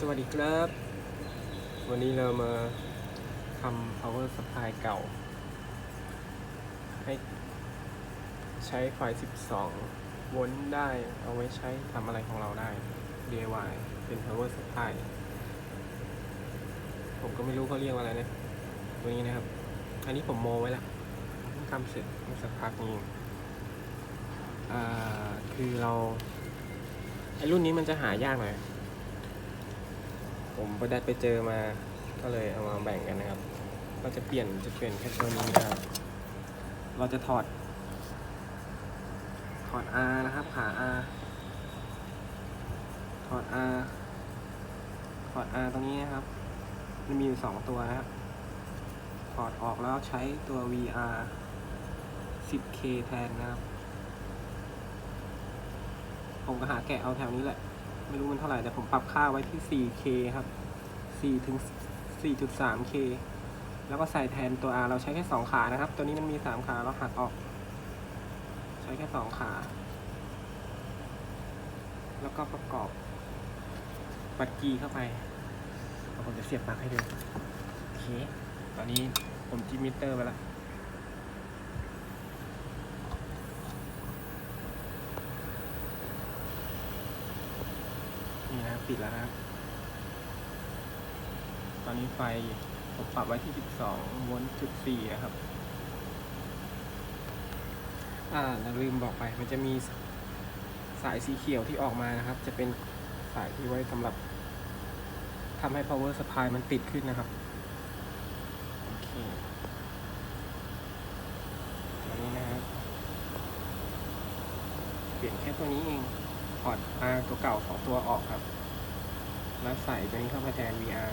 สวัสดีครับ วันนี้เรามาทำ power supply เก่า ให้ใช้ไฟ 12 โวลต์ได้เอาไว้ใช้ทำอะไรของเราได้ DIY เป็น power supply ผมก็ไม่รู้เขาเรียกว่าอะไรนะ ตัวนี้นะครับ อันนี้ผมโมไว้แล้วทำเสร็จสักพักนี้เองคือเราไอรุ่นนี้มันจะหายากหน่อย ผมไปได้ไปเจอมาก็เลยเอามาแบ่งกันนะครับ ก็จะเปลี่ยนจะเปลี่ยนแค่ตัวนี้นะครับเราจะถอด ถอด R นะครับขา R ถอด R ถอด R ตรงนี้นะครับ มันมีอยู่สองตัวนะครับ ถอดออกแล้วใช้ตัว VR 10K แทนนะครับ ผมก็หาแกะเอาแถวนี้แหละ ไม่รู้มันเท่าไหร่ แต่ผมปรับค่าไว้ที่ 4K ครับ 4 ถึง 4.3K แล้วก็ใส่แทนตัว R เราใช้แค่ 2 ขานะครับ ตัวนี้มันมี 3 ขาเราหักออก ใช้แค่ 2 ขา แล้วก็ประกอบปัดกีเข้าไปผมจะเสียบปลั๊กให้ดูโอเค ตอนนี้ผมจิมมิเตอร์ไปแล้ว นี่นะครับ ปิดแล้วนะครับ ตอนนี้ไฟผมปรับไว้ที่ 12โวลต์จุด4นะครับ อ่าเราลืมบอกไป มันจะมีสายสีเขียวที่ออกมานะครับ จะเป็นสายที่ไว้สำหรับทำให้ power supply มันติดขึ้นนะครับ โอเคตัวนี้นะครับ เปลี่ยนแค่ตัวนี้เองถอด R ตัวเก่าสองตัวออกครับ มาใส่ตัวนี้เข้ามาแทน VR